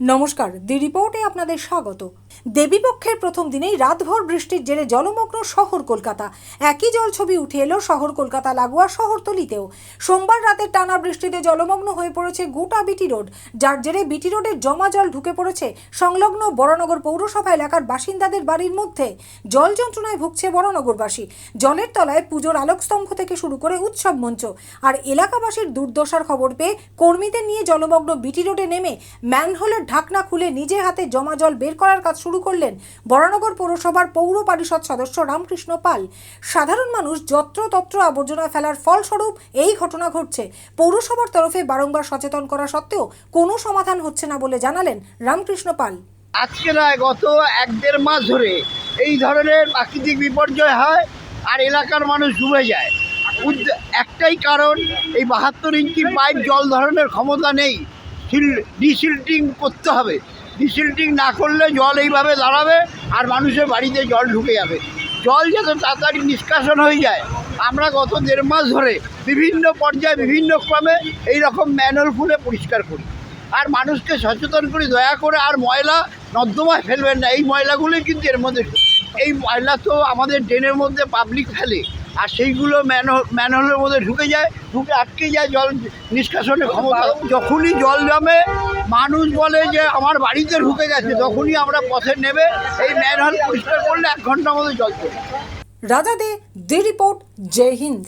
নমস্কার, দি রিপোর্টে আপনাদের স্বাগত। দেবীপক্ষের প্রথম দিনেই রাতভর বৃষ্টির জেরে জলমগ্ন শহর কলকাতা। একই জল ছবি উঠে এলো শহর কলকাতা লাগোয়া শহরতলিতেও। সোমবার রাতে টানা বৃষ্টিতে জলমগ্ন হয়ে পড়েছে গোটা বিটি রোড, যার জেরে বিটি রোডের জমা জল ঢুকে পড়েছে সংলগ্ন বড়নগর পৌরসভা এলাকার বাসিন্দাদের বাড়ির মধ্যে। জল যন্ত্রণায় ভুগছে বড়নগরবাসী। জলের তলায় পুজোর আলোকস্তম্ভ থেকে শুরু করে উৎসব মঞ্চ। আর এলাকাবাসীর দুর্দশার খবর পেয়ে কর্মীদের নিয়ে জলমগ্ন বিটি রোডে নেমে ম্যানহোলের ঢাকনা খুলে নিজের হাতে জমা জল বের করার কাজ শুরু করলেন বরানগর পৌরসভার পৌর পরিষদ সদস্য রামকৃষ্ণ পাল। সাধারণ মানুষ যত্রতত্র আবর্জনা ফেলার ফলস্বরূপ এই ঘটনা ঘটছে। পৌরসভার তরফে বারংবার সচেতন করা সত্ত্বেও কোনো সমাধান হচ্ছে না বলে জানালেন রামকৃষ্ণ পাল। আজকে নয়, গত এক দেড় মাস ধরে এই ধরনের প্রাকৃতিক বিপর্যয় হয় আর এলাকার মানুষ ডুবে যায়। একটাই কারণ, এই বাহাত্তর ইঞ্চি পাইপ জল ধরনের ক্ষমতা নেই। সিল ডিসিল্টিং করতে হবে। ডিসিল্টিং না করলে জল এইভাবে দাঁড়াবে আর মানুষের বাড়িতে জল ঢুকে যাবে। জল যত তাড়াতাড়ি নিষ্কাশন হয়ে যায়, আমরা গত দেড় মাস ধরে বিভিন্ন পর্যায়ে, বিভিন্ন ক্রমে এই রকম ম্যানুয়াল খুলে পরিষ্কার করি। আর মানুষকে সচেতন করি, দয়া করে আর ময়লা নর্দমায় ফেলবেন না। এই ময়লাগুলোই কিন্তু এর মধ্যে এই ময়লা তো আমাদের ড্রেনের মধ্যে পাবলিক ফেলে। আর সেইগুলো ম্যানহোল ম্যানহোলের মধ্যে ঢুকে যায় ঢুকে আটকে যায় জল নিষ্কাশনের ক্ষমতা। যখনই জল জমে মানুষ বলে যে আমার বাড়িতে ঢুকে গেছে। তখনই আমরা পথে নেবে এই ম্যানহোল পরিষ্কার করলে এক ঘণ্টার মধ্যে জল চলে রাজা দে দি রিপোর্ট জয় হিন্দ।